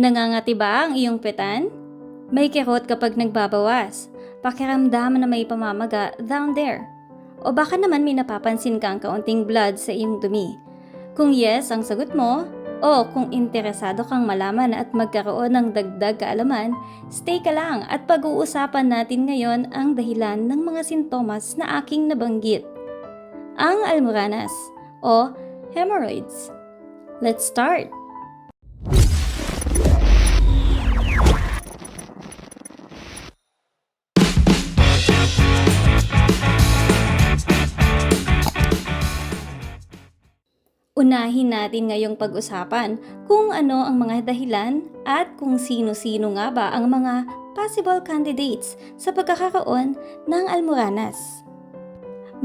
Nangangati ba ang iyong petan? May kirot kapag nagbabawas. Pakiramdam na may pamamaga down there. O baka naman may napapansin kang kaunting blood sa iyong dumi. Kung yes ang sagot mo, o kung interesado kang malaman at magkaroon ng dagdag kaalaman, stay ka lang at pag-uusapan natin ngayon ang dahilan ng mga sintomas na aking nabanggit. Ang almoranas o hemorrhoids. Let's start! Unahin natin ngayong pag-usapan kung ano ang mga dahilan at kung sino-sino nga ba ang mga possible candidates sa pagkakaroon ng almoranas.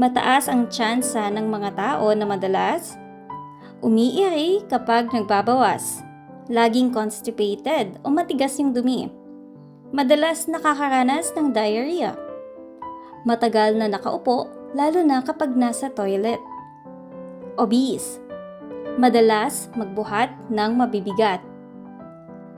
Mataas ang tsansa ng mga tao na madalas. Umiiri kapag nagbabawas, laging constipated o matigas yung dumi, madalas nakakaranas ng diarrhea, matagal na nakaupo lalo na kapag nasa toilet, obese, madalas magbuhat ng mabibigat.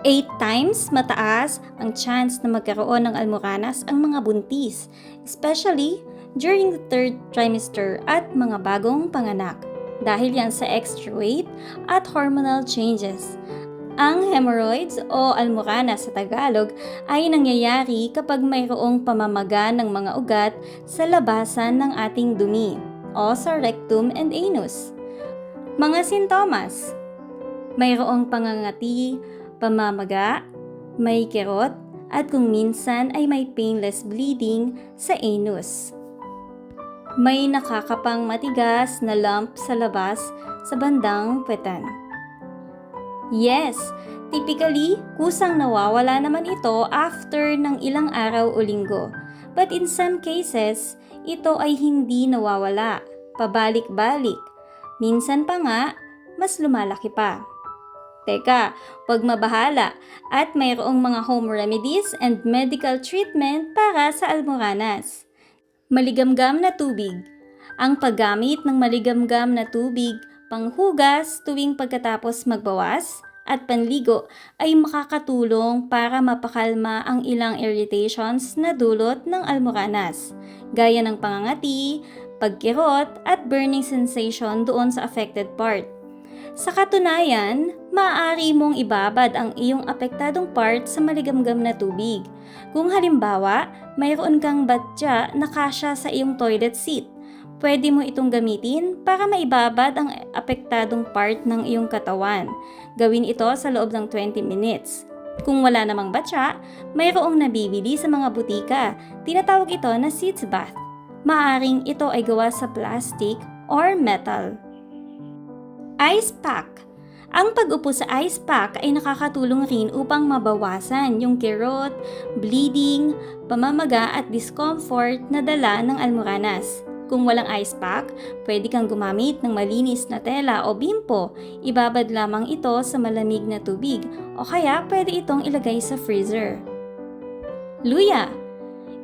8 times mataas ang chance na magkaroon ng almoranas ang mga buntis, especially during the third trimester at mga bagong panganak dahil yan sa extra weight at hormonal changes. Ang hemorrhoids o almoranas sa Tagalog ay nangyayari kapag mayroong pamamaga ng mga ugat sa labasan ng ating dumi o sa rectum and anus. Mga sintomas Mayroong pangangati, pamamaga, may kirot, at kung minsan ay may painless bleeding sa anus. May nakakapang matigas na lump sa labas sa bandang petan. Yes, typically, kusang nawawala naman ito after ng ilang araw o linggo. But in some cases, ito ay hindi nawawala, pabalik-balik. Minsan pa nga, mas lumalaki pa. Teka, pag mabahala at mayroong mga home remedies and medical treatment para sa almoranas. Maligamgam na tubig. Ang paggamit ng maligamgam na tubig, panghugas tuwing pagkatapos magbawas, at panligo ay makakatulong para mapakalma ang ilang irritations na dulot ng almoranas, gaya ng pangangati, pagkirot at burning sensation doon sa affected part. Sa katunayan, maaari mong ibabad ang iyong apektadong part sa maligamgam na tubig. Kung halimbawa, mayroon kang batya na kasya sa iyong toilet seat, pwede mo itong gamitin para maibabad ang apektadong part ng iyong katawan. Gawin ito sa loob ng 20 minutes. Kung wala namang batya, mayroong nabibili sa mga butika. Tinatawag ito na seats bath. Maaring ito ay gawa sa plastic or metal. Ice pack. Ang pag-upo sa ice pack ay nakakatulong rin upang mabawasan yung kirot, bleeding, pamamaga at discomfort na dala ng almoranas. Kung walang ice pack, pwede kang gumamit ng malinis na tela o bimpo. Ibabad lamang ito sa malamig na tubig o kaya pwede itong ilagay sa freezer. Luya.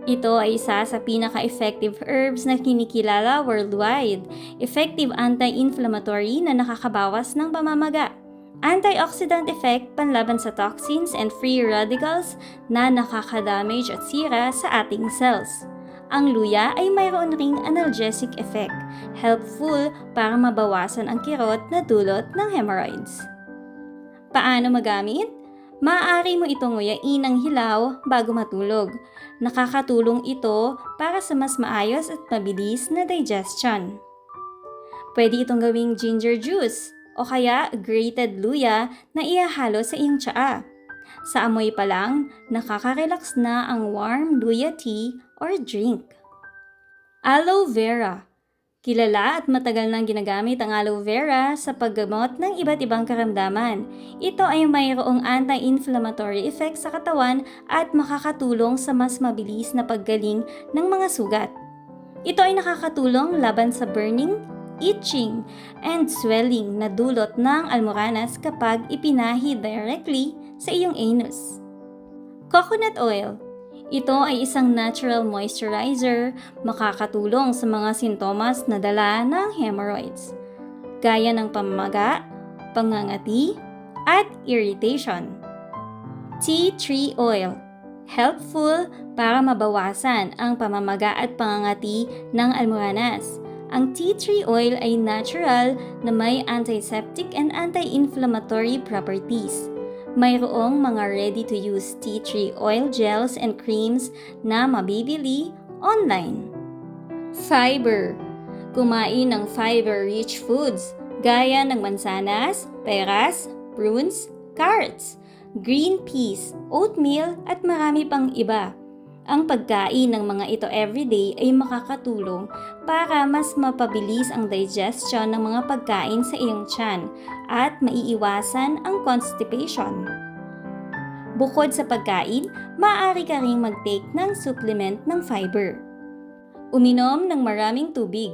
Ito ay isa sa pinaka-effective herbs na kinikilala worldwide. Effective anti-inflammatory na nakakabawas ng pamamaga. Antioxidant effect panlaban sa toxins and free radicals na nakakadamage at sira sa ating cells. Ang luya ay mayroon ring analgesic effect, helpful para mabawasan ang kirot na dulot ng hemorrhoids. Paano magamit? Maaari mo itong nguyain ng hilaw bago matulog. Nakakatulong ito para sa mas maayos at mabilis na digestion. Pwede itong gawing ginger juice o kaya grated luya na ihahalo sa iyong tsaa. Sa amoy pa lang, nakaka-relax na ang warm luya tea or drink. Aloe vera. Kilala at matagal nang ginagamit ang aloe vera sa paggamot ng iba't ibang karamdaman. Ito ay mayroong anti-inflammatory effect sa katawan at makakatulong sa mas mabilis na paggaling ng mga sugat. Ito ay nakakatulong laban sa burning, itching, and swelling na dulot ng almoranas kapag ipinahi directly sa iyong anus. Coconut oil ito ay isang natural moisturizer, makakatulong sa mga sintomas na dala ng hemorrhoids, gaya ng pamamaga, pangangati, at irritation. Tea tree oil. Helpful para mabawasan ang pamamaga at pangangati ng almoranas. Ang tea tree oil ay natural na may antiseptic and anti-inflammatory properties. Mayroong mga ready-to-use tea tree oil gels and creams na mabibili online. Fiber. Kumain ng fiber-rich foods gaya ng mansanas, peras, prunes, carrots, green peas, oatmeal at marami pang iba. Ang pagkain ng mga ito everyday ay makakatulong para mas mapabilis ang digestion ng mga pagkain sa iyong tiyan at maiiwasan ang constipation. Bukod sa pagkain, maaari ka ring mag-take ng supplement ng fiber. Uminom ng maraming tubig.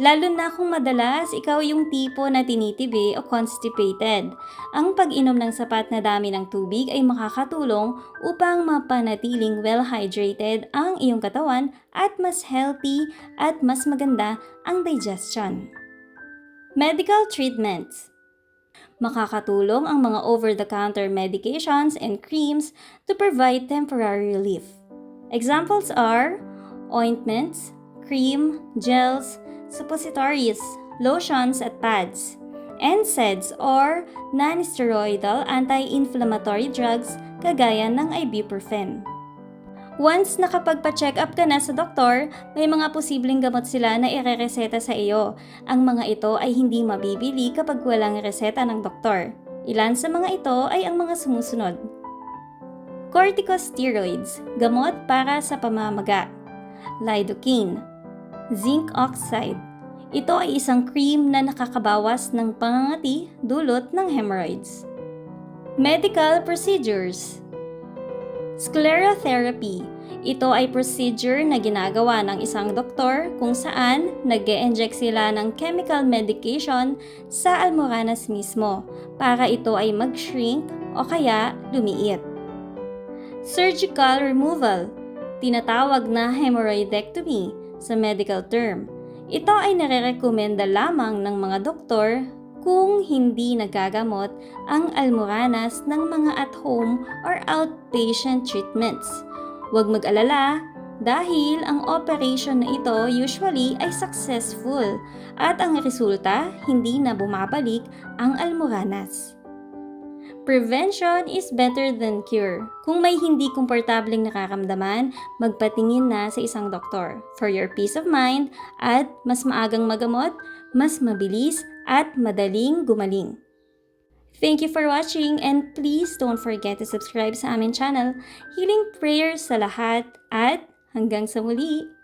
Lalo na kung madalas ikaw yung tipo na tinitibi o constipated. Ang pag-inom ng sapat na dami ng tubig ay makakatulong upang mapanatiling well-hydrated ang iyong katawan at mas healthy at mas maganda ang digestion. Medical treatments Makakatulong ang mga over-the-counter medications and creams to provide temporary relief. Examples are ointments, cream, gels, suppositories, lotions at pads, NSAIDs or non-steroidal anti-inflammatory drugs kagaya ng ibuprofen. Once nakapagpa-check up ka na sa doktor, may mga posibleng gamot sila na irereseta sa iyo. Ang mga ito ay hindi mabibili kapag walang reseta ng doktor. Ilan sa mga ito ay ang mga sumusunod. Corticosteroids, gamot para sa pamamaga. Lidocaine, zinc oxide. Ito ay isang cream na nakakabawas ng pangangati dulot ng hemorrhoids. Medical procedures. Sclerotherapy. Ito ay procedure na ginagawa ng isang doktor kung saan nag inject sila ng chemical medication sa almoranas mismo para ito ay mag-shrink o kaya lumiit. Surgical removal. Tinatawag na hemorrhoidectomy sa medical term. Ito ay nare-recommenda lamang ng mga doktor kung hindi nagagamot ang almoranas ng mga at-home or outpatient treatments. Huwag mag-alala dahil ang operation na ito usually ay successful at ang resulta hindi na bumabalik ang almoranas. Prevention is better than cure. Kung may hindi komportableng nakaramdaman, magpatingin na sa isang doktor for your peace of mind at mas maagang magamot, mas mabilis at madaling gumaling. Thank you for watching and please don't forget to subscribe sa aming channel. Healing prayers sa lahat at hanggang sa muli!